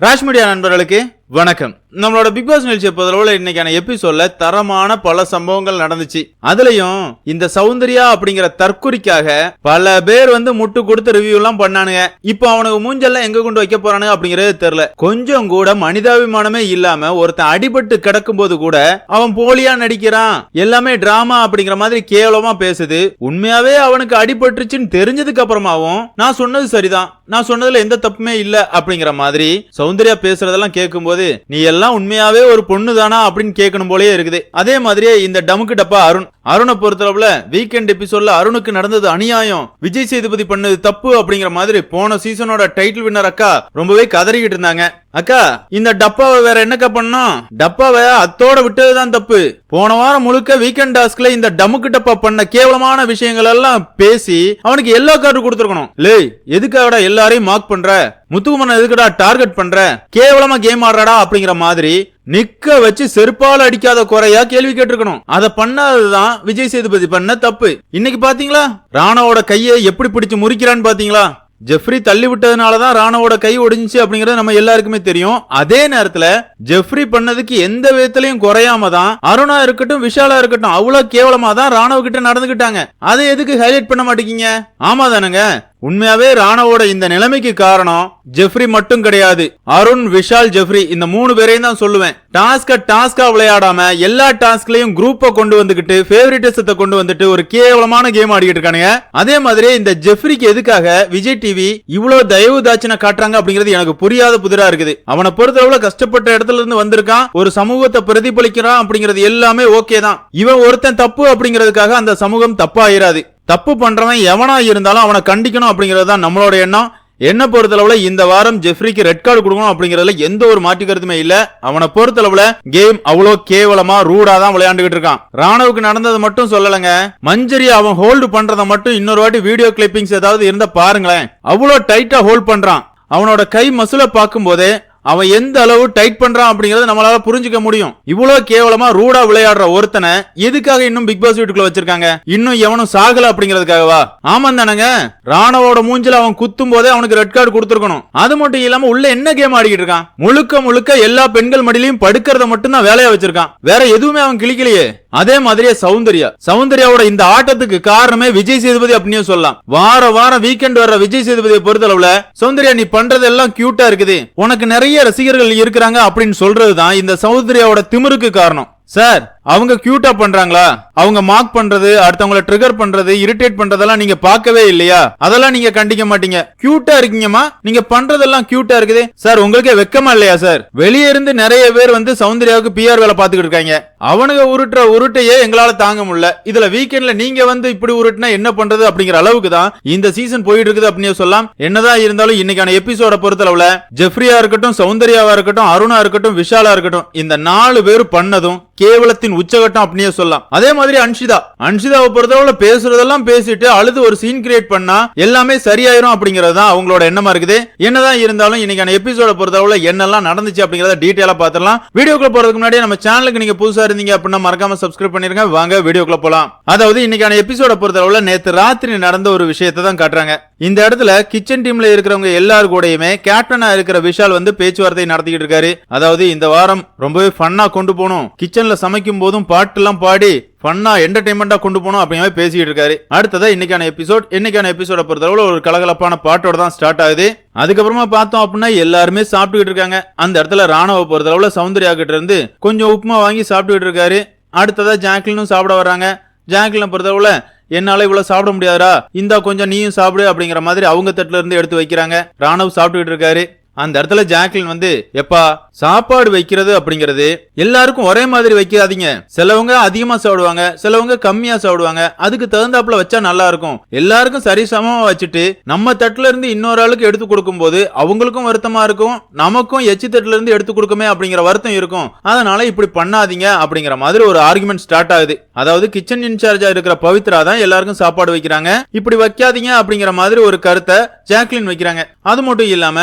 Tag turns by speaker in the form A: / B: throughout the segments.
A: Raj media நண்பர்களுக்கு வணக்கம். நம்மளோட பிக் பாஸ் நிகழ்ச்சியை பொறுத்தளவுல இன்னைக்கான எபிசோட்ல தரமான பல சம்பவங்கள் நடந்துச்சு. அதுலயும் இந்த சௌந்தர்யா அப்படிங்கிற தற்குறிக்காக பல பேர் வந்து முட்டு கொடுத்து ரிவ்யூ எல்லாம் பண்ணானுங்க. இப்போ அவனுக்கு மூஞ்செல்லாம் எங்க கொண்டு வைக்க போறானுங்க அப்படிங்கறது தெரியல. கொஞ்சம் கூட மனிதாபிமானமே இல்லாம ஒருத்தன் அடிபட்டு கிடக்கும் போது கூட அவன் போலியா நடிக்கிறான். எல்லாமே டிராமா அப்படிங்கிற மாதிரி கேவலமா பேசுது. உண்மையாவே அவனுக்கு அடிபட்டுருச்சுன்னு தெரிஞ்சதுக்கு அப்புறமாவும் நான் சொன்னது சரிதான். நான் சொன்னதுல எந்த தப்புமே இல்ல அப்படிங்கிற மாதிரி சௌந்தர்யா பேசுறதெல்லாம் கேட்கும்போது நீ எல்லாம் உண்மையாவே ஒரு பொண்ணு தானா அப்படின்னு கேட்கணும் போலயே இருக்குது. அதே மாதிரியே இந்த டமுக்கு டப்பா அருண். அருணை பொறுத்தளவுல வீக்கெண்ட் எபிசோட்ல அருணுக்கு நடந்தது அநியாயம். விஜய் சேதுபதி பண்ணது தப்பு அப்படிங்கிற மாதிரி போன சீசனோட டைட்டில் வின்னர் அக்கா ரொம்பவே கதறிக்கிட்டு இருந்தாங்க. அக்கா இந்த டப்பாவை வேற என்னக்கா பண்ணோம்? டப்பாவை அத்தோட விட்டதுதான் தப்பு. போன வாரம் முழுக்க வீக்கெண்ட் டாஸ்க்ல இந்த டமுக்கு டப்பா பண்ண கேவலமான விஷயங்கள் எல்லாம் பேசி அவனுக்கு எல்லோ கார்டு கொடுத்துருக்கணும். லே எதுக்காகடா எல்லாரையும் மார்க் பண்ற? முத்துக்குமரன் எதுக்குடா டார்கெட் பண்ற? கேவலமா கேம் ஆடுறாடா அப்படிங்கிற மாதிரி நிக்க வச்சு செருப்பால் அடிக்காத குறையா கேள்வி கேட்டிருக்கணும். அதை பண்ணாததுதான் விஜய் சேதுபதி பண்ண தப்பு. இன்னைக்கு பாத்தீங்களா? ராணாவோட கையை எப்படி பிடிச்சு முறிக்கிறான்னு பாத்தீங்களா? ஜெஃப்ரி தள்ளி விட்டதுனாலதான் ராணாவோட கை ஒடிஞ்சிச்சு அப்படிங்கறது நம்ம எல்லாருக்குமே தெரியும். அதே நேரத்துல ஜெஃப்ரி பண்ணதுக்கு எந்த விதத்திலையும் குறையாம தான் அருணா இருக்கட்டும் விஷாலா இருக்கட்டும் அவ்வளவு கேவலமா தான் ராணுவ கிட்ட நடந்துகிட்டாங்க. அதை எதுக்கு ஹைலைட் பண்ண மாட்டேங்கிங்க ஆமா தானுங்க உண்மையாவே ராணவோட இந்த நிலைமைக்கு காரணம் ஜெஃப்ரி மட்டும் கிடையாது. அருண் விஷால் ஜெஃப்ரி இந்த மூணு பேரையும் தான் சொல்லுவேன். டாஸ்க டாஸ்கா விளையாடாம எல்லா டாஸ்க்லயும் குரூப்ப கொண்டு வந்துகிட்டு ஃபேவரட்டிசத்தை கொண்டு வந்துட்டு ஒரு கேவலமான கேம் ஆடிக்கிட்டு இருக்கானுங்க. அதே மாதிரி இந்த ஜெஃப்ரிக்கு எதுக்காக விஜய் டிவி இவ்வளவு தயவு தாட்சின காட்டுறாங்க அப்படிங்கிறது எனக்கு புரியாத புதிரா இருக்குது. அவனை பொறுத்தளவுல கஷ்டப்பட்ட இடத்துல இருந்து வந்திருக்கான். ஒரு சமூகத்தை பிரதிபலிக்கிறான் அப்படிங்கிறது எல்லாமே ஓகே தான். இவன் ஒருத்தன் தப்பு அப்படிங்கிறதுக்காக அந்த சமூகம் தப்பாயிராது. தப்பு பண்றவன் எவனா இருந்தாலும் அவனை கண்டிக்கணும் அப்படிங்கிறது தான் நம்மளோட எண்ணம். என்ன பொறுத்தளவில் இந்த வாரம் ஜெஃப்ரிக்கு ரெட் கார்டு கொடுக்கணும் அப்படிங்கறதுல எந்த ஒரு மாற்று கருத்துமே இல்ல. அவனை பொறுத்தளவுல கேம் அவ்வளோ கேவலமா ரூடா தான் விளையாண்டுகிட்டு இருக்கான். ராணுவுக்கு நடந்தது மட்டும் சொல்லலங்க. மஞ்சரி அவன் ஹோல்டு பண்றதை மட்டும் இன்னொரு வாட்டி வீடியோ கிளிப்பிங்ஸ் ஏதாவது இருந்தா பாருங்களேன். அவ்வளோ டைட்டா ஹோல்ட் பண்றான். அவனோட கை மசுல பார்க்கும் போதே அவன் எந்த அளவு டைட் பண்றான் அப்படிங்கறத நம்மளால புரிஞ்சுக்க முடியும். இவ்வளவு கேவலமா ரூடா விளையாடுற ஒருத்தனை எதுக்காக இன்னும் பிக் பாஸ் வீட்டுக்குள்ள வச்சிருக்காங்க? இன்னும் எவனும் சாகல அப்படிங்கறதுக்காகவா ஆமா தானங்க? ராணவோட மூஞ்சில அவன் குத்தும் போதே அவனுக்கு ரெட் கார்டு கொடுத்துருக்கணும். அது மட்டும் இல்லாம உள்ள என்ன கேம் ஆடிக்கிட்டு இருக்கான்? முழுக்க முழுக்க எல்லா பெண்கள் மடியிலையும் படுக்கிறத மட்டும் தான் வேலையா வச்சிருக்கான். வேற எதுவுமே அவன் கிளிக்கலையே அதே மாதிரியே சௌந்தர்யா. சௌந்தர்யாவோட இந்த ஆட்டத்துக்கு காரணமே விஜய் சேதுபதி அப்படின்னு சொல்லலாம். வார வாரம் வீக்கெண்ட் வர்ற விஜய் சேதுபதியை பொறுத்தளவுல சௌந்தர்யா நீ பண்றதெல்லாம் கியூட்டா இருக்குது. உனக்கு நிறைய ரசிகர்கள் இருக்கிறாங்க அப்படின்னு சொல்றதுதான் இந்த சௌத்ரியாவோட திமிருக்கு காரணம். சார் அவங்க கியூட்டா பண்றாங்களா? அவங்க மார்க் பண்றது அடுத்தவங்கள ட்ரிகர் பண்றது இரிட்டேட் பண்றதெல்லாம் நீங்க பார்க்கவே இல்லையா? அதெல்லாம் நீங்க கண்டிக்க மாட்டீங்க. கியூட்டா இருக்கீங்கம்மா. நீங்க பண்றதெல்லாம் கியூட்டா இருக்குது. சார் உங்களுக்கே வெக்கமா இல்லையா சார்? வெளியே இருந்து நிறைய பேர் வந்து சௌந்தர்யாவுக்கு பிஆர் வேலை பார்த்துக்கிட்டு இருக்காங்க. அவனுங்க உருட்டுற உருட்டையே எங்களால தாங்க முடியல. இதுல வீக்கெண்ட்ல நீங்க வந்து இப்படி உருட்டுனா என்ன பண்றது அப்படிங்கிற அளவுக்கு தான் இந்த சீசன் போயிட்டு இருக்குது அப்படின்னு சொல்லலாம். என்னதான் இருந்தாலும் இன்னைக்கான எபிசோட பொறுத்தளவுல ஜெஃப்ரியா இருக்கட்டும் சௌந்தர்யாவா இருக்கட்டும் அருணா இருக்கட்டும் விஷாலா இருக்கட்டும் இந்த நாலு பேர் பண்ணதும் கேவலத்தின் உச்சகட்டம் அப்படியே சொல்லலாம். அதே மாதிரி அன்ஷிதா. அன்ஷிதாவை பொறுத்தளவுல பேசுறதெல்லாம் பேசிட்டு அழுது ஒரு சீன் கிரியேட் பண்ணா எல்லாமே சரியாயிரும் அப்படிங்கறது தான் அவங்களோட எண்ணமா இருக்குது. என்னதான் இருந்தாலும் இன்னைக்கான எபிசோட பொறுத்தளவுல என்னெல்லாம் நடந்துச்சு அப்படிங்கறத டீட்டெயிலா பாத்திரலாம். வீடியோக்குள்ள போறதுக்கு முன்னாடி நம்ம சேனலுக்கு நீங்க புதுசா இருந்தீங்க அப்படின்னா மறக்காம சப்ஸ்கிரைப் பண்ணிருங்க. வாங்க வீடியோக்குள்ள போலாம். அதாவது இன்னைக்கான எபிசோட பொறுத்தளவுல நேத்து ராத்திரி நடந்த ஒரு விஷயத்தை தான் காட்டுறாங்க. இந்த இடத்துல கிச்சன் டீம்ல இருக்கிறவங்க எல்லாரும் கூடயுமே கேப்டனா இருக்கிற விஷால் வந்து பேச்சுவார்த்தை நடத்திக்கிட்டு இருக்காரு. அதாவது இந்த வாரம் ரொம்பவே ஃபன்னா கொண்டு போகணும். கிச்சன்ல சமைக்கும் போதும் பாட்டுலாம் பாடி ஃபன்னா என்டர்டைன்மெண்டா கொண்டு போகணும் அப்படிங்கிற மாதிரி பேசிக்கிட்டு இருக்காரு அடுத்ததா இன்னைக்கான எபிசோட் இன்னைக்கான எபிசோட பொறுத்தளவுல ஒரு கலகலப்பான பாட்டோட தான் ஸ்டார்ட் ஆகுது. அதுக்கப்புறமா பார்த்தோம் அப்படின்னா எல்லாருமே சாப்பிட்டுக்கிட்டு இருக்காங்க. அந்த இடத்துல ராணுவ பொறுத்தளவுல சௌந்தர்யா கிட்ட இருந்து கொஞ்சம் உப்புமா வாங்கி சாப்பிட்டுக்கிட்டு இருக்காரு. அடுத்ததா ஜாக்லினும் சாப்பிட வர்றாங்க. ஜாக்லின் பொறுத்தளவுல என்னால இவ்வளவு சாப்பிட முடியாதா இந்தா கொஞ்சம் நீயும் சாப்பிடு அப்படிங்கிற மாதிரி அவங்க தட்டுல இருந்து எடுத்து வைக்கிறாங்க. ராணுவ சாப்பிட்டுக்கிட்டு இருக்காரு. அந்த இடத்துல ஜாக்லின் வந்து எப்பா சாப்பாடு வைக்கிறது அப்படிங்கிறது எல்லாருக்கும் ஒரே மாதிரி வைக்காதீங்க. சிலவங்க அதிகமா சாப்பிடுவாங்க சிலவங்க கம்மியா சாப்பிடுவாங்க. அதுக்கு தகுந்தாப்புல வச்சா நல்லா இருக்கும். எல்லாருக்கும் சரி சமமா வச்சுட்டு நம்ம தட்டுல இருந்து இன்னொரு ஆளுக்கு எடுத்து கொடுக்கும் போது அவங்களுக்கும் வருத்தமா இருக்கும் நமக்கும் எச்சி தட்டுல இருந்து எடுத்து கொடுக்குமே அப்படிங்கிற வருத்தம் இருக்கும். அதனால இப்படி பண்ணாதீங்க அப்படிங்கிற மாதிரி ஒரு ஆர்குமெண்ட் ஸ்டார்ட் ஆகுது. அதாவது கிச்சன் இன்சார்ஜா இருக்கிற பவித்ரா தான் எல்லாருக்கும் சாப்பாடு வைக்கிறாங்க. இப்படி வைக்காதீங்க அப்படிங்கிற மாதிரி ஒரு கருத்தை ஜாக்லின் வைக்கிறாங்க. அது மட்டும் இல்லாம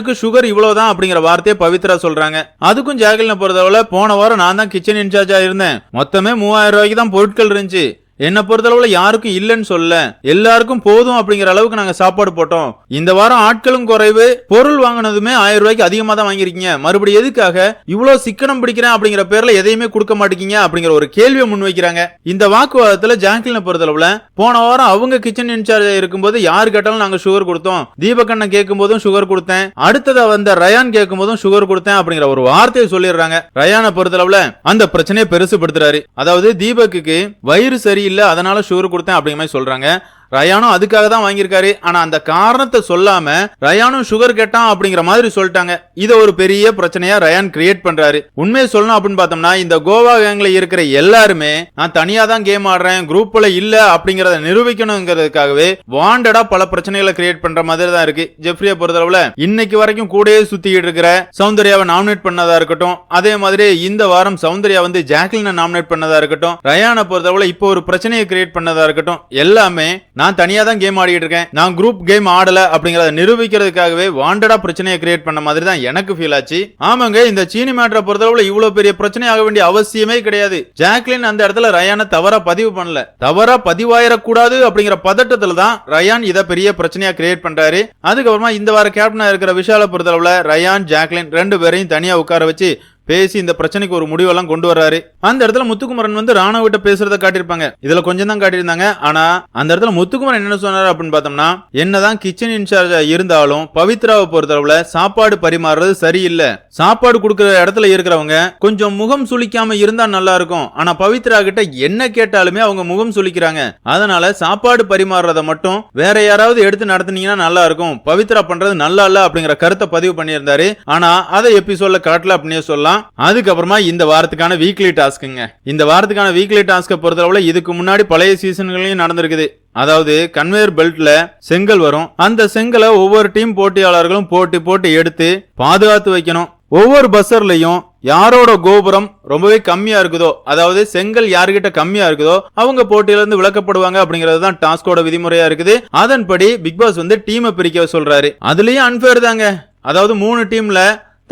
A: ரயானுக்கு சுகர் இவ்வளவுதான் அப்படிங்கிற வார்த்தையை பவித்ரா சொல்றாங்க. அதுக்கும் ஜாக்லினை பொறுத்தவரை போன வாரம் நான் தான் கிச்சன் இன்சார்ஜா இருந்தேன். மொத்தமே மூவாயிரம் ரூபாய்க்கு தான் பொருட்கள் இருந்துச்சு. என்னை பொறுத்தளவுல யாருக்கும் இல்லைன்னு சொல்ல. எல்லாருக்கும் போதும் அப்படிங்கிற அளவுக்கு நாங்க சாப்பாடு போட்டோம். இந்த வாரம் ஆட்களும் குறைவு. பொருள் வாங்கினதுமே ஆயிரம் ரூபாய்க்கு அதிகமா தான் வாங்கிருக்கீங்க மறுபடியும் எதுக்காக? இவ்வளவு சிக்கனம் பிடிக்கிறேன் அப்படிங்கிற பேர்ல எதையுமே கொடுக்க மாட்டேங்க அப்படிங்கிற ஒரு கேள்வியை முன்வைக்கிறாங்க. இந்த வாக்குவாதத்துல ஜாங்கிலின பொறுத்தளவுல போன வாரம் அவங்க கிச்சன் இன்சார்ஜ் இருக்கும்போது யார் கேட்டாலும் நாங்க சுகர் கொடுத்தோம். தீபக்கண்ணன் கேட்கும் போதும் சுகர் கொடுத்தேன். அடுத்ததா வந்த ரயான் கேட்கும் போதும் சுகர் கொடுத்தேன் அப்படிங்கிற ஒரு வார்த்தையை சொல்லிடுறாங்க. ரயானை பொறுத்தளவுல அந்த பிரச்சனையை பெருசுபடுத்துறாரு. அதாவது தீபக்குக்கு வயிறு சரியில்லை. அதனால ஷுகர் கொடுத்தேன் அப்படிங்கிற மாதிரி சொல்றாங்க. ரயானும் அதுக்காக தான் வாங்கியிருக்காரு. ஆனா அந்த காரணத்தை சொல்லாம ரயானும் சுகர் கேட்டான் அப்படிங்கிற மாதிரி சொல்லிட்டாங்க. இதை ஒரு பெரிய பிரச்சனையா ரயான் கிரியேட் பண்றாரு. உண்மையை சொல்லணும் அப்படின்னு பார்த்தோம்னா இந்த கோவா கேங்ல இருக்கிற எல்லாருமே நான் தனியா தான் கேம் ஆடுறேன் குரூப்ல இல்ல அப்படிங்கறத நிரூபிக்கணுங்கிறதுக்காகவே வாண்டடா பல பிரச்சனைகளை கிரியேட் பண்ற மாதிரி தான் இருக்கு. ஜெஃப்ரியை பொறுத்தளவுல இன்னைக்கு வரைக்கும் கூடயே சுத்திட்டு இருக்கிற சௌந்தர்யாவை நாமினேட் பண்ணதா இருக்கட்டும் அதே மாதிரி இந்த வாரம் சௌந்தர்யா வந்து ஜாக்லினை நாமினேட் பண்ணதா இருக்கட்டும் ரயானை பொறுத்தளவுல இப்போ ஒரு பிரச்சனையை கிரியேட் பண்ணதா இருக்கட்டும் எல்லாமே நான் தனியாக தான் கேம் ஆடிட்டு இருக்கேன். நான் குரூப் கேம் ஆடல அப்படிங்கறத நிரூபிக்கிறதுக்காகவே வாண்டடா பிரச்சனையை கிரியேட் பண்ண மாதிரி தான் எனக்கு ஃபீல் ஆச்சு. ஆமாங்க இந்த சீனி மேட்டரை பொறுத்தளவுல இவ்வளவு பெரிய பிரச்சனை ஆக வேண்டிய அவசியமே கிடையாது. ஜாக்லின் அந்த இடத்துல ரயானை தவறா பதிவு பண்ணல. தவறா பதிவாயிடக்கூடாது அப்படிங்கிற பதட்டத்துல தான் ரயான் இதை பெரிய பிரச்சனையா கிரியேட் பண்றாரு. அதுக்கப்புறமா இந்த வார கேப்டனா இருக்கிற விஷால பொறுத்தளவுல ரயான் ஜாக்லின் ரெண்டு பேரையும் தனியா உட்கார வச்சு பேசி இந்த பிரச்சனைக்கு ஒரு முடிவெல்லாம் கொண்டு வர்றாரு. அந்த இடத்துல முத்துக்குமரன் வந்து ராணுவ பேசுறத காட்டியிருப்பாங்க. இதுல கொஞ்சம் தான் காட்டியிருந்தாங்க. ஆனா அந்த இடத்துல முத்துக்குமரன் என்ன சொன்னாரு அப்படின்னு பார்த்தோம்னா என்னதான் கிச்சன் இன்சார்ஜ் இருந்தாலும் பவித்ராவை பொறுத்தளவுல சாப்பாடு பரிமாறுறது சரியில்லை. சாப்பாடு கொடுக்குற இடத்துல இருக்கிறவங்க கொஞ்சம் முகம் சுளிக்காம இருந்தா நல்லா இருக்கும். ஆனா பவித்ரா கிட்ட என்ன கேட்டாலுமே அவங்க முகம் சுளிக்கிறாங்க. அதனால சாப்பாடு பரிமாறுறத மட்டும் வேற யாராவது எடுத்து நடத்துனீங்கன்னா நல்லா இருக்கும். பவித்ரா பண்றது நல்லா இல்ல அப்படிங்கிற கருத்தை பதிவு பண்ணியிருந்தாரு. ஆனா அதை எபிசோட்ல காட்டல அப்படின்னே சொல்லலாம். அதுக்கப்புறமா இந்த வாரத்துக்கான வீக்லி டாஸ்க்குங்க இந்த வாரத்துக்கான வீக்லி டாஸ்க்கை பொறுத்தளவுல இதுக்கு முன்னாடி பழைய சீசன்களையும் நடந்திருக்குது. அதாவது கன்வேயர் பெல்ட்ல செங்கல் வரும். அந்த செங்கலை ஒவ்வொரு டீம் போட்டியாளர்களும் போட்டி போட்டு எடுத்து பாதுகாத்து வைக்கணும். ஒவ்வொரு பஸ்ஸர்லயும் யாரோட கோபுரம் ரொம்பவே கம்மியா இருக்குதோ அதாவது செங்கல் யாருகிட்ட கம்மியா இருக்குதோ அவங்க போட்டியில இருந்து விளக்கப்படுவாங்க அப்படிங்கிறது தான் டாஸ்கோட விதிமுறையா இருக்குது. அதன்படி பிக் பாஸ் வந்து டீமை பிரிக்க சொல்றாரு. அதுலயும் அன்பேர் தாங்க. அதாவது மூணு டீம்ல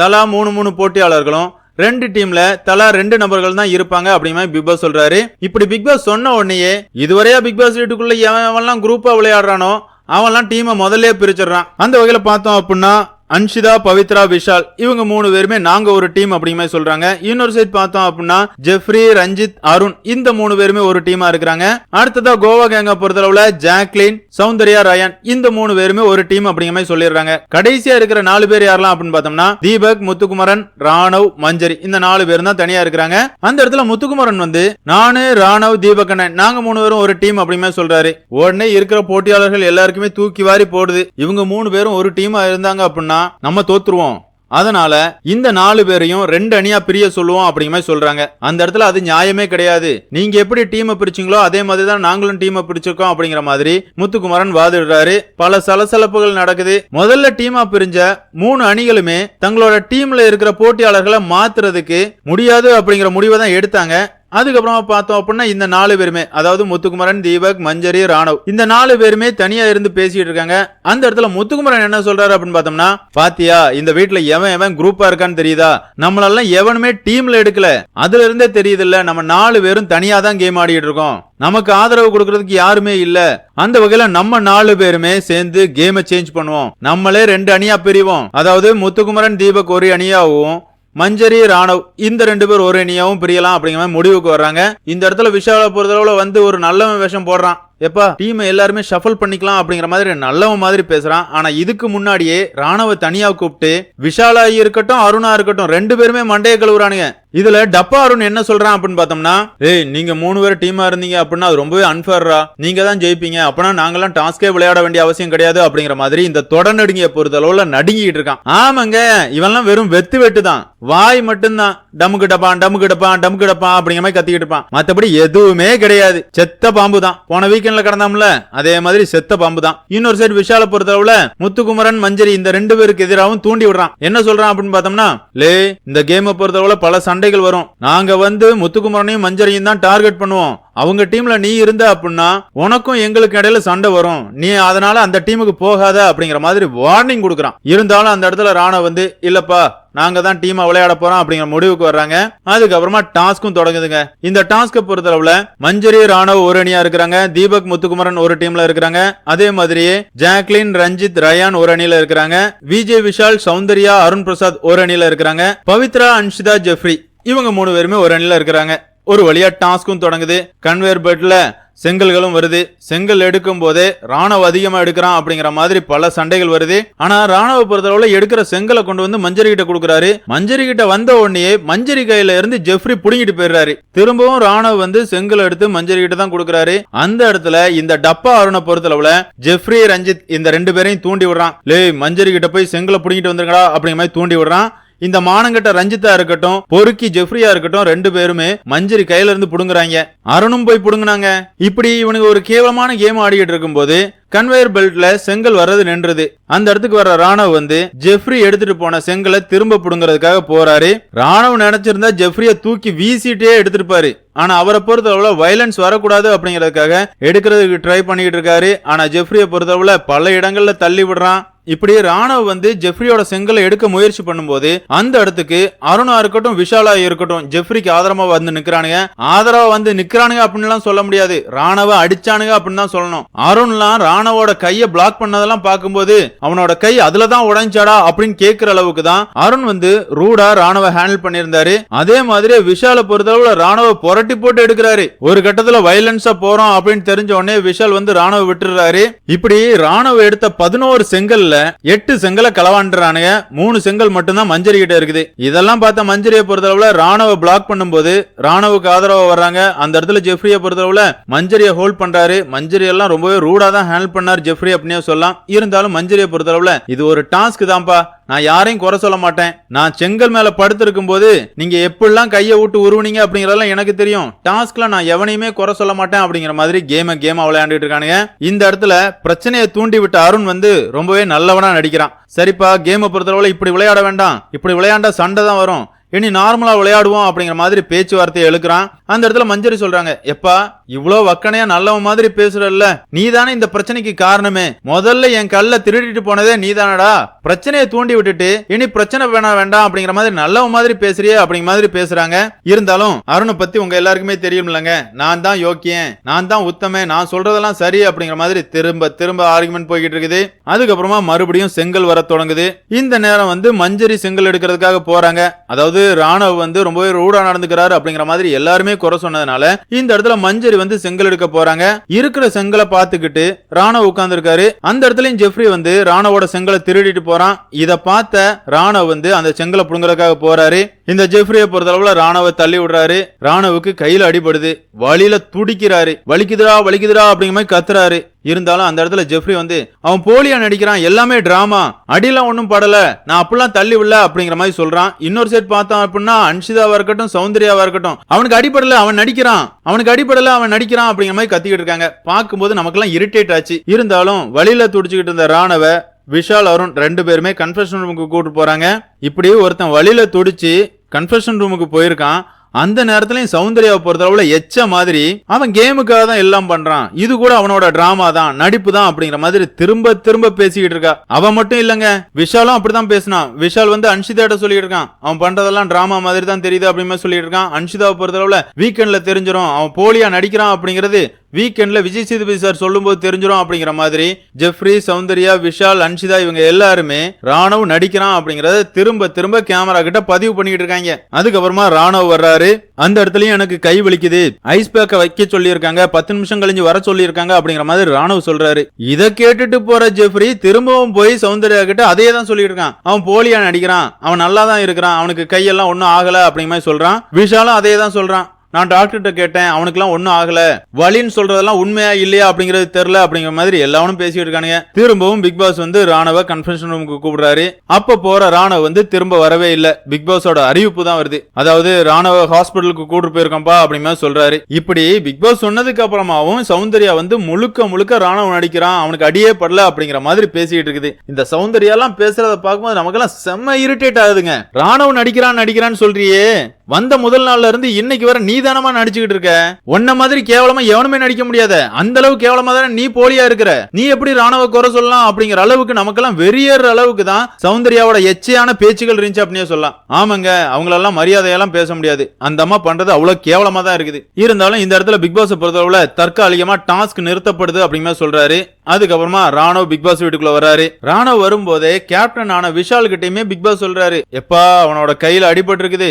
A: தலா மூணு மூணு போட்டியாளர்களும் ரெண்டு டீம்ல தலா ரெண்டு நபர்கள் தான் இருப்பாங்க அப்படிங்கிற பிக் பாஸ் சொல்றாரு. இப்படி பிக் பாஸ் சொன்ன உடனேயே இதுவரையா பிக் பாஸ் வீட்டுக்குள்ள எவன் எவன்லாம் குரூப்பா விளையாடுறானோ அவன்லாம் டீமை முதல்ல பிரிச்சிடுறான். அந்த வகையில பார்த்தோம் அப்படின்னா அன்ஷிதா பவித்ரா விஷால் இவங்க மூணு பேருமே நாங்க ஒரு டீம் அப்படிங்கிற மாதிரி சொல்றாங்க. இன்னொரு சைட் பார்த்தோம் அப்படின்னா ஜெஃப்ரி ரஞ்சித் அருண் இந்த மூணு பேருமே ஒரு டீமா இருக்கிறாங்க. அடுத்ததா கோவா கேங்க பொறுத்தளவுல ஜாக்லின் சௌந்தர்யா ரயான் இந்த மூணு பேருமே ஒரு டீம் அப்படிங்கிற மாதிரி சொல்லிடுறாங்க. கடைசியா இருக்கிற நாலு பேர் யாரெல்லாம் அப்படின்னு பார்த்தோம்னா தீபக் முத்துக்குமரன் ராணவ் மஞ்சரி இந்த நாலு பேரும் தான் தனியா இருக்கிறாங்க. அந்த இடத்துல முத்துக்குமரன் வந்து நானு ராணவ் தீபகண்ணன் நாங்க மூணு பேரும் ஒரு டீம் அப்படிங்கிற மாதிரி சொல்றாரு. உடனே இருக்கிற போட்டியாளர்கள் எல்லாருக்குமே தூக்கி வாரி போடுது. இவங்க மூணு பேரும் ஒரு டீமா இருந்தாங்க அப்படின்னா நம்ம தோத்துருவோம். அதனால இந்த நாலு பேரையும் ரெண்டு அணியா பிரிய சொல்லுவோம் அப்படிங்கிற மாதிரி சொல்றாங்க. அந்த இடத்துல அது நியாயமே கிடையாது. நீங்க எப்படி டீமை பிரிச்சீங்களோ அதே மாதிரி தான் நாங்களும் டீமை பிரிச்சிருக்கோம் அப்படிங்கிற மாதிரி முத்துக்குமரன் வாதிடுறாரு. பல சலசலப்புகள் நடக்குது. முதல்ல டீமா பிரிஞ்ச மூணு அணிகளுமே தங்களோட டீம்ல இருக்கிற போட்டியாளர்களை மாத்துறதுக்கு முடியாது அப்படிங்கிற முடிவை தான் எடுத்தாங்க. அதுக்கப்புறமா பார்த்தோம் அப்படின்னா இந்த நாலு பேருமே அதாவது முத்துக்குமரன் தீபக் மஞ்சரி ராணவ். இந்த நாலு பேருமே தனியா இருந்து பேசிட்டு இருக்காங்க. அந்த இடத்துல முத்துக்குமரன் என்ன சொல்றாரு அப்படின்னு பார்த்தோம்னா பாத்தியா இந்த வீட்டுல எவன் எவன் குரூப்பா இருக்கான்னு தெரியுதா? நம்மளெல்லாம் எவனுமே டீம்ல எடுக்கல. அதுல இருந்தே தெரியுது இல்ல நம்ம நாலு பேரும் தனியா தான் கேம் ஆடிட்டு இருக்கோம். நமக்கு ஆதரவு கொடுக்கறதுக்கு யாருமே இல்ல. அந்த வகையில நம்ம நாலு பேருமே சேர்ந்து கேமை சேஞ்ச் பண்ணுவோம். நம்மளே ரெண்டு அணியா பிரிவோம். அதாவது முத்துக்குமரன் தீபக் ஒரு அணியாவும் மஞ்சரி ராணவ் இந்த ரெண்டு பேர் ஒரு அணியாவும் பிரியலாம் அப்படிங்கிற மாதிரி முடிவுக்கு வர்றாங்க. இந்த இடத்துல விஷாவை பொறுத்தளவுல வந்து ஒரு நல்லவன் வேஷம் போடுறான். எப்பா டீமை எல்லாருமே ஷஃபல் பண்ணிக்கலாம் அப்படிங்கிற மாதிரி நல்லவன் மாதிரி பேசுறான். ஆனா இதுக்கு முன்னாடியே ராணுவ தனியா கூப்பிட்டு விஷாலா இருக்கட்டும் அருணா இருக்கட்டும் ரெண்டு பேருமே மண்டைய கழுவுறானுங்க. இதுல டப்பா அருண் என்ன சொல்றான் அப்படின்னு பார்த்தோம்னா ஏய் நீங்க மூணு பேர் டீமா இருந்தீங்க அப்படின்னா அது ரொம்பவே அன்ஃபேர்ரா நீங்க தான் ஜெயிப்பீங்க. அப்படின்னா நாங்கெல்லாம் டாஸ்கே விளையாட வேண்டிய அவசியம் கிடையாது அப்படிங்கிற மாதிரி இந்த தொடநடுங்கிய பொறுத்தளவுல நடுங்கிட்டு இருக்கான். ஆமாங்க இவன்லாம் வெறும் வெத்து வெட்டு தான் வாய் மட்டும்தான். டமுக்கு டப்பான் டமுக்கு டப்பான் டமுக்கு டப்பான் அப்படிங்கிற மாதிரி கத்திக்கிட்டு இருப்பான். மத்தபடி எதுவுமே கிடையாது. செத்த பாம்பு தான். போன வீக்கெண்ட்ல கடந்தோம்ல அதே மாதிரி செத்த பாம்பு தான். இன்னொரு சைடு விஷால பொறுத்தளவுல முத்துக்குமரன் மஞ்சரி இந்த ரெண்டு பேருக்கு எதிராகவும் தூண்டி விடுறான். என்ன சொல்றான் அப்படின்னு பார்த்தோம்னா லே இந்த கேமை பொறுத்தளவுல பல சண்டைகள் வரும். நாங்க வந்து முத்துக்குமரனையும் மஞ்சரியும் தான் டார்கெட் பண்ணுவோம். அவங்க டீம்ல நீ இருந்த அப்படின்னா உனக்கும் எங்களுக்கு இடையில சண்டை வரும். நீ அதனால அந்த டீமுக்கு போகாத அப்படிங்கிற மாதிரி வார்னிங் கொடுக்குறான். இருந்தாலும் அந்த இடத்துல ராணா வந்து இல்லப்பா நாங்க தான் டீமா விளையாட போறோம் அப்படிங்கிற முடிவுக்கு வர்றாங்க. அதுக்கப்புறமா டாஸ்க்கும் தொடங்குதுங்க. இந்த டாஸ்கை பொறுத்தளவுல மஞ்சரி ராணவ் ஒரு அணியா இருக்கிறாங்க. தீபக் முத்துக்குமரன் ஒரு டீம்ல இருக்கிறாங்க. அதே மாதிரியே ஜாக்லின் ரஞ்சித் ரயான் ஒரு அணியில இருக்கிறாங்க. விஜய் விஷால் சௌந்தர்யா அருண் பிரசாத் ஒரு அணியில இருக்கிறாங்க. பவித்ரா அன்ஷிதா ஜெஃப்ரி இவங்க மூணு பேருமே ஒரு அணியில இருக்கிறாங்க. ஒரு வழியா டாஸ்க்கும் தொடங்குது. கன்வேர் பெல்ட்ல செங்கல்களும் வருது. செங்கல் எடுக்கும் போதே ராணுவ அதிகமா எடுக்கிறான் அப்படிங்கிற மாதிரி பல சண்டைகள் வருது. ஆனா ராணுவ பொறுத்தளவுல எடுக்கிற செங்கலை கொண்டு வந்து மஞ்சரி கிட்ட கொடுக்குறாரு. மஞ்சரி கிட்ட வந்த உடனே மஞ்சரி கையில இருந்து ஜெஃப்ரி புடுங்கிட்டு போயிடுறாரு. திரும்பவும் ராணுவ வந்து செங்கல் எடுத்து மஞ்சரி கிட்ட தான் கொடுக்குறாரு. அந்த இடத்துல இந்த டப்பா அருணை பொறுத்தளவுல ஜெஃப்ரி ரஞ்சித் இந்த ரெண்டு பேரையும் தூண்டி விடுறான். லே மஞ்சரி கிட்ட போய் செங்கலை புடுங்கிட்டு வந்துருங்கடா அப்படிங்கிற மாதிரி தூண்டி விடுறான். இந்த மானங்கிட்ட ரஞ்சிதா இருக்கட்டும் பொறுக்கி ஜெஃப்ரியா இருக்கட்டும் ரெண்டு பேருமே மஞ்சரி கையில இருந்து புடுங்குறாங்க. அருணும் போய் புடுங்கினாங்க. இப்படி இவனுக்கு ஒரு கேவலமான கேம் ஆடிக்கிட்டு இருக்கும்போது கன்வேயர் பெல்ட்ல செங்கல் வர்றது நின்றுது. அந்த இடத்துக்கு வர ராணவ் வந்து ஜெஃப்ரி எடுத்துட்டு போன செங்கலை திரும்ப புடுங்கிறதுக்காக போறாரு. ராணவ் நினைச்சிருந்தா ஜெஃப்ரிய தூக்கி வீசிட்டே எடுத்துருப்பாரு. ஆனா அவரை பொறுத்தளவுல வயலன்ஸ் வரக்கூடாது அப்படிங்கறதுக்காக எடுக்கிறதுக்கு ட்ரை பண்ணிட்டு இருக்காரு. ஆனா ஜெஃப்ரிய பொறுத்தளவுல பல இடங்கள்ல தள்ளி விடுறான். இப்படி ராணவ் வந்து ஜெஃப்ரியோட செங்கலை எடுக்க முயற்சி பண்ணும்போது அந்த இடத்துக்கு அருணா இருக்கட்டும் விஷாலா இருக்கட்டும் ஜெஃப்ரிக்கு ஆதரமா வந்து நிக்கிறானுங்க. ஆதரவா வந்து நிக்கிறானுங்க அப்படின்னு சொல்ல முடியாது. ராணவ அடிச்சானுங்க அப்படின்னு தான் சொல்லணும். அருண்லாம் ராணவோட கைய பிளாக் பண்ணதெல்லாம் பார்க்கும்போது அவனோட கை அதுல தான் உடைஞ்சாடா அப்படின்னு கேட்கிற அளவுக்கு தான் அருண் வந்து ரூடா ராணவ ஹேண்டில் பண்ணியிருந்தாரு. அதே மாதிரி விஷால பொறுத்தளவுல ராணவ புரட்டி போட்டு எடுக்கிறாரு. ஒரு கட்டத்துல வயலன்ஸா போறோம் அப்படின்னு தெரிஞ்ச உடனே விஷால் வந்து ராணவ விட்டுறாரு இப்படி ராணவ எடுத்த பதினோரு செங்கல்ல எட்டு செங்கலை களவாண்டுறானுங்க. மூணு செங்கல் மட்டும்தான் மஞ்சரி கிட்ட இருக்குது. இதெல்லாம் பார்த்தா மஞ்சரியை பொறுத்தளவுல ராணுவ பிளாக் பண்ணும்போது ராணுவுக்கு ஆதரவா வர்றாங்க. அந்த இடத்துல ஜெஃப்ரியை பொறுத்தளவுல மஞ்சரியை ஹோல்ட் பண்றாரு. மஞ்சரி எல்லாம் ரொம்பவே ரூடா தான் ஹேண்டில் பண்ணார் ஜெஃப்ரி அப்படின்னே சொல்லலாம். இருந்தாலும் மஞ்சரியை பொறுத்தளவுல இது ஒரு டாஸ்க் தான்ப்பா. நான் யாரையும் குறை சொல்ல மாட்டேன். நான் செங்கல் மேல படுத்திருக்கும் போது நீங்க எப்படிலாம் கையை விட்டு உருவுனீங்க அப்படிங்கறதெல்லாம் எனக்கு தெரியும். டாஸ்க்ல நான் எவனையுமே குறை சொல்ல மாட்டேன் அப்படிங்கிற மாதிரி கேம கேமா விளையாண்டுட்டு இருக்கானுங்க. இந்த இடத்துல பிரச்சனையை தூண்டி விட்ட அருண் வந்து ரொம்பவே நல்லவனா நடிக்கிறான். சரிப்பா கேமை பொறுத்தளவுல இப்படி விளையாட வேண்டாம். இப்படி விளையாண்டா சண்டை தான் வரும். இனி நார்மலா விளையாடுவோம் அப்படிங்கிற மாதிரி பேச்சுவார்த்தையை எழுக்கிறான். அந்த இடத்துல மஞ்சரி சொல்றாங்க எப்பா இவ்வளோ வக்கனையா நல்லவன் மாதிரி பேசுறல்ல. நீ தானே இந்த பிரச்சனைக்கு காரணமே. முதல்ல என் கல்ல திருடிட்டு போனதே நீ தானடா பிரச்சனையை தூண்டி விட்டுட்டு இனி பிரச்சனை வேணா வேண்டாம் அப்படிங்கிற மாதிரி நல்லவன் மாதிரி பேசுறியே அப்படிங்கிற மாதிரி பேசுறாங்க. இருந்தாலும் அருணை பத்தி உங்க எல்லாருக்குமே தெரியும்லங்க. நான் தான் யோக்கியன். நான் தான் உத்தமே நான் சொல்றதெல்லாம் சரி அப்படிங்கிற மாதிரி திரும்ப திரும்ப ஆர்குமெண்ட் போய்கிட்டு இருக்குது. அதுக்கப்புறமா மறுபடியும் செங்கல் வர தொடங்குது. இந்த நேரம் வந்து மஞ்சரி செங்கல் எடுக்கிறதுக்காக போறாங்க. அதாவது ராணவ் வந்து ரொம்பவே ரூடா நடந்துக்கிறாரு அப்படிங்கிற மாதிரி எல்லாருமே குறை சொன்னதுனால இந்த இடத்துல மஞ்சரி வந்து செங்கல் எடுக்க போறாங்க. இருக்கிற செங்கலை பார்த்துக்கிட்டு ராணவ் உட்கார்ந்துருக்காரு. அந்த இடத்துலயும் ஜெஃப்ரி வந்து ராணவோட செங்கலை திருடிட்டு போறான். இதை பார்த்த ராணவ் வந்து அந்த செங்கலை புடுங்கறதுக்காக போறாரு. இந்த ஜெஃப்ரியை பொறுத்தளவுல ராணுவ தள்ளி விடுறாரு. ராணுவுக்கு கையில அடிபடுது. வழியில துடிக்கிறாரு. வலிக்குதுடா வலிக்குதுடா அப்படிங்கிற மாதிரி கத்துறாரு. இருந்தாலும் அந்த இடத்துல ஜெஃப்ரி வந்து அவன் போலியா நடிக்கிறான். எல்லாமே டிராமா அடியெல்லாம் ஒன்றும் படல. நான் அப்படிலாம் தள்ளி விடல அப்படிங்கிற மாதிரி சொல்றான். இன்னொரு செட் பார்த்தோம் அப்படின்னா அன்ஷிதாவா இருக்கட்டும் சௌந்தர்யாவா இருக்கட்டும். அவனுக்கு அடிபடல அவன் நடிக்கிறான். அவனுக்கு அடிபடல அவன் நடிக்கிறான் அப்படிங்கிற மாதிரி கத்திக்கிட்டு இருக்காங்க. பார்க்கும்போது நமக்கெல்லாம் இரிட்டேட் ஆச்சு. இருந்தாலும் வழியில துடிச்சுக்கிட்டு இருந்த ராணவ விஷால் அருண் ரெண்டு பேருமே கன்ஃபெஷன் ரூமுக்கு கூட்டு போறாங்க. இப்படி ஒருத்தன் வழியில துடிச்சு கன்ஃபெஷன் ரூமுக்கு போயிருக்கான். அந்த நேரத்துலயும் சௌந்தர்யாவை பொறுத்தளவுல எச்ச மாதிரி அவன் கேமுக்காக தான் எல்லாம் பண்றான். இது கூட அவனோட டிராமா தான் நடிப்பு தான் அப்படிங்கிற மாதிரி திரும்ப திரும்ப பேசிக்கிட்டு இருக்கா. அவன் மட்டும் இல்லங்க விஷாலும் அப்படிதான் பேசினான். விஷால் வந்து அன்ஷிதாட்ட சொல்லிட்டு இருக்கான். அவன் பண்றதெல்லாம் டிராமா மாதிரி தான் தெரியுது அப்படின்னு சொல்லிட்டு இருக்கான். அன்ஷிதாவை பொறுத்தளவுல வீக்கெண்ட்ல தெரிஞ்சிரும். அவன் போலியா நடிக்கிறான் அப்படிங்கிறது வீக்கெண்டில் விஜய் சேதுபதி சார் சொல்லும்போது தெரிஞ்சிடும் அப்படிங்கிற மாதிரி. ஜெஃப்ரி சௌந்தர்யா விஷால் அன்ஷிதா இவங்க எல்லாருமே ராணவ் நடிக்கிறான் அப்படிங்கறத திரும்ப திரும்ப கேமரா கிட்ட பதிவு பண்ணிட்டு இருக்காங்க. அதுக்கப்புறமா ராணவ் வர்றாரு. அந்த இடத்துலயும் எனக்கு கை வலிக்குது. ஐஸ் பேக்க வைக்க சொல்லியிருக்காங்க. பத்து நிமிஷம் கழிஞ்சு வர சொல்லியிருக்காங்க அப்படிங்கிற மாதிரி ராணவ் சொல்றாரு. இதை கேட்டுட்டு போற ஜெஃப்ரி திரும்பவும் போய் சௌந்தர்யா கிட்ட அதே தான் சொல்லிட்டு இருக்கான். அவன் போலியா நடிக்கிறான். அவன் நல்லா தான் இருக்கிறான். அவனுக்கு கையெல்லாம் ஒன்னும் ஆகல அப்படிங்கிற மாதிரி சொல்றான். விஷாலும் அதே தான் சொல்றான். நான் டாக்டர்கிட்ட கேட்டேன் அவனுக்குலாம் ஒன்றும் ஆகல. வலின்னு சொல்றதெல்லாம் உண்மையா இல்லையா அப்படிங்கிறது தெரியல அப்படிங்கிற மாதிரி எல்லாரும் பேசிட்டு இருக்கானுங்க. திரும்பவும் பிக் பாஸ் வந்து ராணவ கன்ஃபென்ஷன் ரூமுக்கு கூப்பிடுறாரு. அப்ப போற ராணவ வந்து திரும்ப வரவே இல்லை. பிக் பாஸோட அறிவிப்பு தான் வருது. அதாவது ராணவ ஹாஸ்பிட்டலுக்கு கூட்டு போயிருக்கோம்பா அப்படிங்கிற சொல்கிறாரு சொல்றாரு. இப்படி பிக் பாஸ் சொன்னதுக்கு அப்புறமாவும் சௌந்தர்யா வந்து முழுக்க முழுக்க ராணவ நடிக்கிறான். அவனுக்கு அடியே படல அப்படிங்கிற மாதிரி பேசிட்டு இருக்குது. இந்த சௌந்தர்யா எல்லாம் பேசுறத பார்க்கும்போது நமக்கெல்லாம் செம்ம இரிட்டேட் ஆகுதுங்க. ராணவ நடிக்கிறான் நடிக்கிறான்னு சொல்றியே. வந்த முதல் நாள்ல இருந்து இன்னைக்கு வர நீ தானமா நடிச்சுக்கிட்டு இருக்க? உன்ன மாதிரி கேவலமா எவனுமே நடிக்க முடியாத. அந்த அளவு கேவலமா தானே நீ போலியா இருக்கிற? நீ எப்படி ராணுவ குறை சொல்லலாம் அப்படிங்கிற அளவுக்கு நமக்கெல்லாம் வெறியேற அளவுக்கு தான் சௌந்தர்யாவோட எச்சையான பேச்சுகள் இருந்துச்சு அப்படின்னே சொல்லலாம். ஆமாங்க அவங்களெல்லாம் மரியாதையெல்லாம் பேச முடியாது. அந்த அம்மா பண்றது அவ்வளவு கேவலமா தான் இருக்குது. இருந்தாலும் இந்த இடத்துல பிக் பாஸ் பொறுத்தளவுல தற்காலிகமா டாஸ்க் நிறுத்தப்படுது அப்படிங்கிற சொல்றாரு. அதுக்கப்புறமா ராணவ் பிக் பாஸ் வீட்டுக்குள்ள வராரு ராணவ் வரும்போதே கேப்டன் ஆன விஷால் கிட்டயுமே பிக் பாஸ் சொல்றாரு. எப்பா அவனோட கையில அடிபட்டு இருக்குது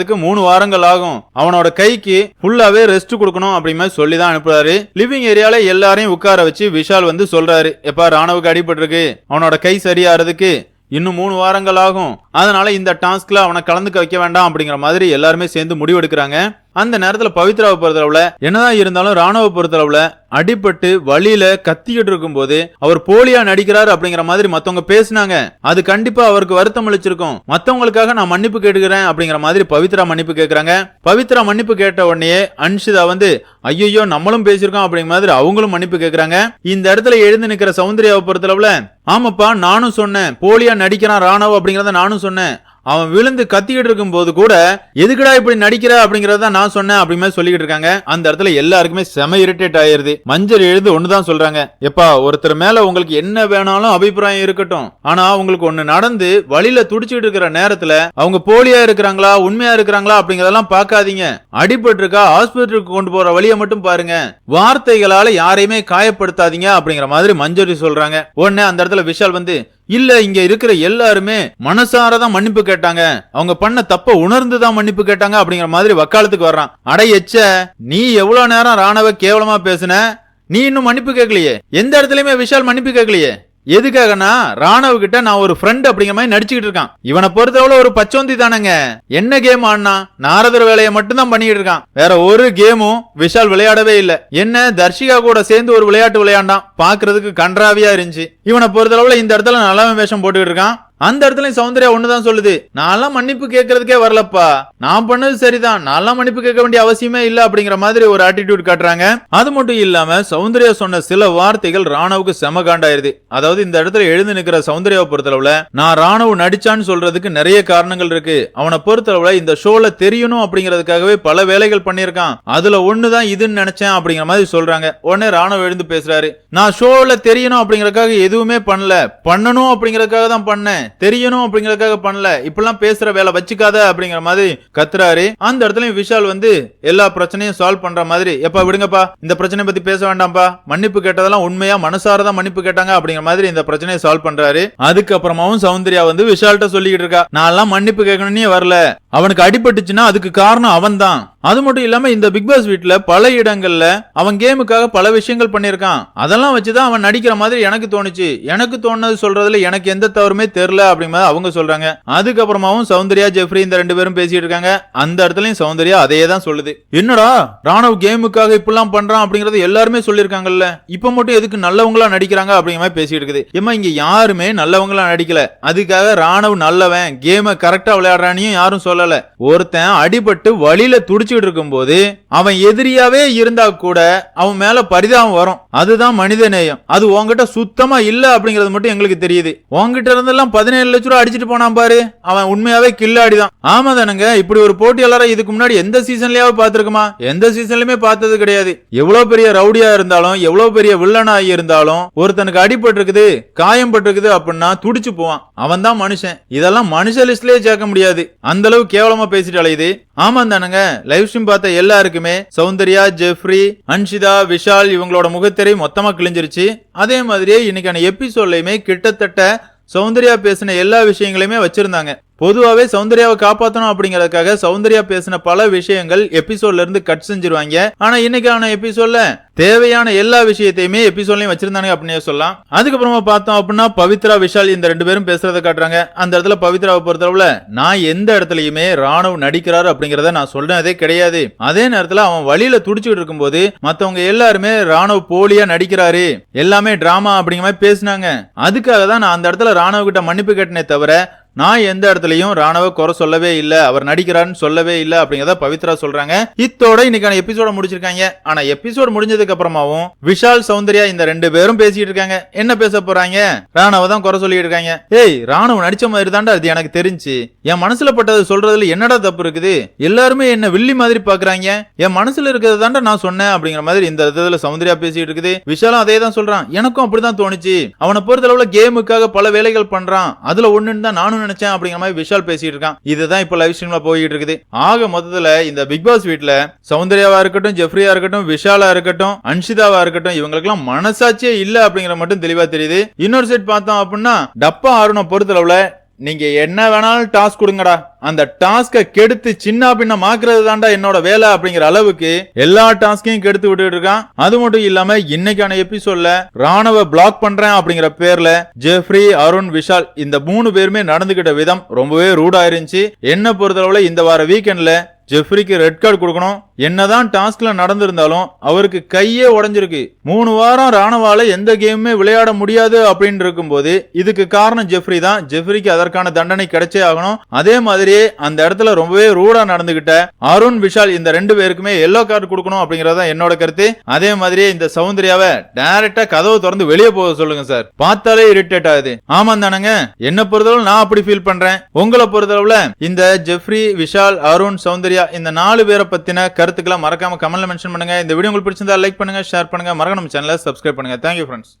A: சரியாறதுக்கு மூணு வாரங்கள் ஆகும். அவனோட கைக்கு ஃபுல்லாவே ரெஸ்ட் கொடுக்கணும் அப்படிங்கிற மாதிரி சொல்லி தான் அனுப்புறாரு. லிவிங் ஏரியால எல்லாரையும் உட்கார வச்சு விஷால் வந்து சொல்றாரு. எப்பா ராணுவுக்கு அடிபட்டிருக்கு. அவனோட கை சரியாகிறதுக்கு இன்னும் மூணு வாரங்கள் ஆகும். அதனால இந்த டாஸ்க்ல அவனை கலந்துக்க வைக்க வேண்டாம் அப்படிங்கிற மாதிரி எல்லாருமே சேர்ந்து முடிவெடுக்கிறாங்க. அந்த நேரத்துல பவித்ராவை பொறுத்தளவுல என்னதான் இருந்தாலும் ராணுவ பொறுத்தளவுல அடிபட்டு வழியில கத்திக்கிட்டு இருக்கும்போது அவர் போலியா நடிக்கிறார் அப்படிங்கிற மாதிரி மத்தவங்க பேசினாங்க. அது கண்டிப்பா அவருக்கு வருத்தம் அளிச்சிருக்கும். மத்தவங்களுக்காக நான் மன்னிப்பு கேட்டுக்கிறேன் அப்படிங்கிற மாதிரி பவித்ரா மன்னிப்பு கேட்கிறாங்க பவித்ரா மன்னிப்பு கேட்ட உடனே அன்ஷிதா வந்து ஐயோ நம்மளும் பேசியிருக்கோம் அப்படிங்கிற மாதிரி அவங்களும் மன்னிப்பு கேட்கிறாங்க இந்த இடத்துல எழுந்து நிக்கிற சௌந்தர்யாவை பொறுத்தளவுல ஆமாப்பா நானும் சொன்னேன். போலியா நடிக்கிறான் ராணுவ அப்படிங்கறத நானும் சொன்னேன். அவன் விழுந்து கத்திக்கிட்டு இருக்கும் போது கூட எதுக்குடா இப்படி நடிக்கிற? அப்படிங்கறத நான் சொன்னேன் அப்படிமே சொல்லிக்கிட்டு இருக்காங்க. அந்த இடத்துல எல்லாருக்குமே செம இரிட்டேட் ஆயிருது. மஞ்சள் எழுது ஒண்ணுதான் சொல்றாங்க. எப்பா ஒருத்தர் மேல உங்களுக்கு என்ன வேணாலும் அபிப்பிராயம் இருக்கட்டும். ஆனா உங்களுக்கு ஒண்ணு நடந்து வழியில துடிச்சிட்டு இருக்கிற நேரத்துல அவங்க போலியா இருக்கிறாங்களா உண்மையா இருக்கிறாங்களா அப்படிங்கறதெல்லாம் பார்க்காதீங்க. அடிபட்டு இருக்கா ஹாஸ்பிட்டலுக்கு கொண்டு போற வழியை மட்டும் பாருங்க. வார்த்தைகளால யாரையுமே காயப்படுத்தாதீங்க அப்படிங்கிற மாதிரி மஞ்சரி சொல்றாங்க. உடனே அந்த இடத்துல விஷால் வந்து இல்ல இங்க இருக்கிற எல்லாருமே மனசாரதான் மன்னிப்பு கேட்டாங்க. அவங்க பண்ண தப்ப உணர்ந்துதான் மன்னிப்பு கேட்டாங்க அப்படிங்கிற மாதிரி வக்காலத்துக்கு வர்றான். அட எச்ச நீ எவ்வளவு நேரம் ராணவ கேவலமா பேசுன? நீ இன்னும் மன்னிப்பு கேட்கலையே. எந்த இடத்துலயுமே விஷால் மன்னிப்பு கேட்கலையே. எதுக்காகனா ராணவ கிட்ட நான் ஒரு ஃப்ரெண்ட் அப்படிங்கிற மாதிரி நடிச்சுக்கிட்டு இருக்கான். இவனை பொறுத்தவரை ஒரு பச்சோந்தி தானங்க. என்ன கேம் ஆடினா நாரதர் வேலையை மட்டும் தான் பண்ணிக்கிட்டு இருக்கான். வேற ஒரு கேமும் விஷால் விளையாடவே இல்ல. என்ன தர்ஷிகா கூட சேர்ந்து ஒரு விளையாட்டு விளையாண்டான். பாக்குறதுக்கு கன்றாவியா இருந்துச்சு. இவனை பொறுத்தளவுல இந்த இடத்துல நல்லவன் வேஷம் போட்டுக்கிட்டு இருக்கான். அந்த இடத்துல சௌந்தர்யா ஒண்ணுதான் சொல்லுது. நான்லாம் மன்னிப்பு கேட்கறதுக்கே வரலப்பா. நான் பண்ணது சரிதான். நான்லாம் மன்னிப்பு கேட்க வேண்டிய அவசியமே இல்ல அப்படிங்கிற மாதிரி ஒரு ஆட்டிடியூட் காட்டுறாங்க. அது மட்டும் இல்லாம சௌந்தர்யா சொன்ன சில வார்த்தைகள் ராணவுக்கு செம காண்டாயிருது அதாவது இந்த இடத்துல எழுந்து நிக்கிற சௌந்தர்யாவை பொறுத்தளவுல நான் ராணுவ நடிச்சான்னு சொல்றதுக்கு நிறைய காரணங்கள் இருக்கு. அவனை பொறுத்தளவுல இந்த ஷோல தெரியணும் அப்படிங்கறதுக்காகவே பல வேலைகள் பண்ணியிருக்கான். அதுல ஒண்ணுதான் இதுன்னு நினைச்சேன் அப்படிங்கிற மாதிரி சொல்றாங்க. உடனே ராணுவ எழுந்து பேசுறாரு. நான் ஷோல தெரியணும் அப்படிங்கறதுக்காக எதுவுமே பண்ணல. பண்ணணும் அப்படிங்கறதுக்காக தான் பண்ணேன். தெரியணும் அப்படிங்கறதுக்காக பண்ணல. இப்பெல்லாம் பேசுற வேலை வச்சுக்காத அப்படிங்கிற மாதிரி கத்துறாரு. அந்த இடத்துலயும் விஷால் வந்து எல்லா பிரச்சனையும் சால்வ் பண்ற மாதிரி எப்பா விடுங்கப்பா இந்த பிரச்சனை பத்தி பேச வேண்டாம்ப்பா. மன்னிப்பு கேட்டதெல்லாம் உண்மையா மனசாரதான் மன்னிப்பு கேட்டாங்க அப்படிங்கிற மாதிரி இந்த பிரச்சனையை சால்வ் பண்றாரு. அதுக்கப்புறமாவும் சௌந்தர்யா வந்து விஷால்கிட்ட சொல்லிக்கிட்டு இருக்கா நான் எல்லாம் மன்னிப்பு கேட்கணும்னே வரல. அவனுக்கு அடிபட்டுச்சுன்னா அதுக்கு காரணம் அவன்தான். அது மட்டும் இல்லாம இந்த பிக் பாஸ் வீட்ல பல இடங்கள்ல அவன் கேமுக்காக பல விஷயங்கள் பண்ணிருக்கான் அதெல்லாம் வச்சுதான் அவன் நடிக்கிற மாதிரி எனக்கு தோணுச்சு. எனக்கு தோணுது சொல்றதுல எனக்கு எந்த தவறுமே தெரியல. இல்ல அப்படிங்கிற அவங்க சொல்றாங்க. அதுக்கப்புறமாவும் சௌந்தர்யா ஜெஃப்ரி இந்த ரெண்டு பேரும் பேசிட்டு இருக்காங்க. அந்த இடத்துலயும் சௌந்தர்யா அதையே தான் சொல்லுது. என்னடா? ராணுவ கேமுக்காக இப்பெல்லாம் பண்றான் அப்படிங்கறது எல்லாருமே சொல்லிருக்காங்கல்ல இப்ப மட்டும் எதுக்கு நல்லவங்களா நடிக்கிறாங்க அப்படிங்கிற மாதிரி பேசிட்டு இருக்குது. ஏமா இங்க யாருமே நல்லவங்களா நடிக்கல. அதுக்காக ராணுவ நல்லவன் கேம கரெக்டா விளையாடுறானையும் யாரும் சொல்லல. ஒருத்தன் அடிபட்டு வழியில துடிச்சுட்டு இருக்கும்போது அவன் எதிரியாவே இருந்தா கூட அவன் மேல பரிதாபம் வரும். அதுதான் மனித நேயம் அது உங்ககிட்ட சுத்தமா இல்ல அப்படிங்கறது மட்டும் எங்களுக்கு தெரியுது. உங்ககிட்ட இருந்தெல்லாம் பதினேழு லட்ச ரூபா அடிச்சுட்டு போனான் பாரு. அவன் உண்மையாவே கில்லாடிதான் ஆமா தானுங்க இப்படி ஒரு போட்டியாளரை இதுக்கு முன்னாடி எந்த சீசன்லயாவது பாத்துருக்குமா எந்த சீசன்லயுமே பார்த்தது கிடையாது. எவ்வளவு பெரிய ரவுடியா இருந்தாலும் எவ்வளவு பெரிய வில்லனா இருந்தாலும் ஒருத்தனுக்கு அடிபட்டு இருக்குது காயம் பட்டிருக்குது அப்படின்னா துடிச்சு போவான். அவன் தான் மனுஷன். இதெல்லாம் மனுஷ லிஸ்ட்லயே சேர்க்க முடியாது. அந்த அளவு கேவலமா பேசிட்டு அலையுது. ஆமா தானுங்க லைவ் ஸ்ட்ரீம் பார்த்த எல்லாருக்குமே சௌந்தர்யா ஜெஃப்ரி அன்ஷிதா விஷால் இவங்களோட முகத்திரை மொத்தமா கிழிஞ்சிருச்சு. அதே மாதிரியே இன்னைக்கான எபிசோட்லயுமே கிட்டத்தட்ட சௌந்தர்யா பேசின எல்லா விஷயங்களையுமே வச்சிருந்தாங்க. பொதுவாகவே சௌந்தர்யாவை காப்பாற்றணும் அப்படிங்கறதுக்காக சௌந்தர்யா பேசின பல விஷயங்கள் எபிசோட்ல இருந்து கட் செஞ்சிருவாங்க. ஆனா இன்னைக்கான எபிசோட்ல தேவையான எல்லா விஷயத்தையுமே எபிசோட்லயும் வச்சிருந்தாங்க அப்படின்னு சொல்லலாம். அதுக்கப்புறமா பார்த்தோம் அப்படின்னா பவித்ரா விஷால் இந்த ரெண்டு பேரும் பேசுறத காட்டுறாங்க. அந்த இடத்துல பவித்ராவை பொறுத்தளவுல நான் எந்த இடத்துலயுமே ராணுவ நடிக்கிறாரு அப்படிங்கறத நான் சொன்னதே கிடையாது. அதே நேரத்துல அவன் வழியில துடிச்சுட்டு இருக்கும்போது மத்தவங்க எல்லாருமே ராணுவ போலியா நடிக்கிறாரு. எல்லாமே டிராமா அப்படிங்கிற மாதிரி பேசினாங்க. அதுக்காக தான் நான் அந்த இடத்துல ராணுவ கிட்ட மன்னிப்பு கேட்டனே தவிர நான் எந்த இடத்துலையும் ராணவ குறை சொல்லவே இல்ல அவர் நடிக்கிறான்னு சொல்லவே இல்ல அப்படிங்கிறத பவித்ரா சொல்றாங்க. இத்தோட இன்னைக்கான எபிசோட முடிச்சிருக்காங்க. ஆனா எபிசோட் முடிஞ்சதுக்கு அப்புறமாவும் விஷால் சௌந்தர்யா இந்த ரெண்டு பேரும் பேசிட்டு இருக்காங்க. என்ன பேச போறாங்க? ராணவ தான் குறை சொல்லிட்டு இருக்காங்க. ஏய் ராணுவ நடிச்ச மாதிரி தாண்டா அது எனக்கு தெரிஞ்சு. என் மனசுல பட்டது சொல்றதுல என்னடா தப்பு இருக்குது? எல்லாருமே என்ன வில்லி மாதிரி பாக்குறாங்க. என் மனசுல இருக்கிறது தாண்டா நான் சொன்னேன் அப்படிங்கிற மாதிரி இந்த இடத்துல சௌந்தர்யா பேசிட்டு இருக்குது. விஷாலும் அதே தான் சொல்றான். எனக்கும் அப்படிதான் தோணுச்சு. அவனை பொறுத்தளவுல கேமுக்காக பல வேலைகள் பண்றான். அதுல ஒண்ணுன்னு தான் நானும் நினைச்சேன் அப்படிங்கிற மாதிரி விஷால் பேசிட்டு இருக்கான். இதுதான் இப்ப லைவ் ஸ்ட்ரீம்ல போயிட்டு இருக்குது. ஆக மொத்தத்துல இந்த பிக் பாஸ் வீட்டுல சௌந்தர்யாவா இருக்கட்டும் ஜெஃப்ரியா இருக்கட்டும் விஷாலா இருக்கட்டும் அன்ஷிதாவா இருக்கட்டும் இவங்களுக்கெல்லாம் மனசாட்சியே இல்ல அப்படிங்கிற மட்டும் தெளிவா தெரியுது. இன்னொரு சைட் பார்த்தோம் அப்படின்னா டப்பா ஆறுன பொறுத்தளவுல நீங்க என்ன வேணாலும் டாஸ்க் கொடுங்கடா. அந்த டாஸ்கை கெடுத்து சின்ன பின்ன மாக்குறது தாண்டா என்னோட வேலை அப்படிங்கிற அளவுக்கு எல்லா டாஸ்கையும் கெடுத்து விட்டுட்டு இருக்கான். அது மட்டும் இல்லாம இன்னைக்கான எபிசோட்ல ராணுவ பிளாக் பண்றேன் அப்படிங்கிற பேர்ல ஜெஃப்ரி அருண் விஷால் இந்த மூணு பேருமே நடந்துகிட்ட விதம் ரொம்பவே ரூடா இருந்துச்சு. என்ன பொறுத்தளவுல இந்த வார வீக்கெண்ட்ல ஜெஃப்ரிக்கு ரெட் கார்டு கொடுக்கணும். என்னதான் டாஸ்க்ல நடந்திருந்தாலும் அவருக்கு கையே உடஞ்சிருக்கு. மூணு வாரம் ராணுவால எந்த கேமுமே விளையாட முடியாது அப்படின்னு இருக்கும்போது இதுக்கு காரணம் ஜெஃப்ரி தான். ஜெஃப்ரிக்கு அதற்கான தண்டனை கிடைச்சே ஆகணும். அதே மாதிரியே அந்த இடத்துல ரொம்பவே ரூடா நடந்துகிட்ட அருண் விஷால் இந்த ரெண்டு பேருக்குமே எல்லோ கார்டு கொடுக்கணும் அப்படிங்கறத என்னோட கருத்து. அதே மாதிரியே இந்த சௌந்தர்யாவை டைரக்டா கதவு திறந்து வெளியே போக சொல்லுங்க சார். பார்த்தாலே இரிட்டேட் ஆகுது. ஆமா தானங்க. என்ன பொறுத்தளவு நான் அப்படி ஃபீல் பண்றேன். உங்களை பொறுத்தளவுல இந்த ஜெஃப்ரி விஷால் அருண் சௌந்தர்யா இந்த நாலு பேரை பத்தின கருத்துக்களை மறக்காம கமெண்ட்ல மென்ஷன் பண்ணுங்க. இந்த வீடியோ உங்களுக்கு பிடிச்சிருந்தா லைக் பண்ணுங்க ஷேர் பண்ணுங்க. மறக்க நம்ம சேனலை சப்ஸ்கிரைப் பண்ணுங்க. Thank you friends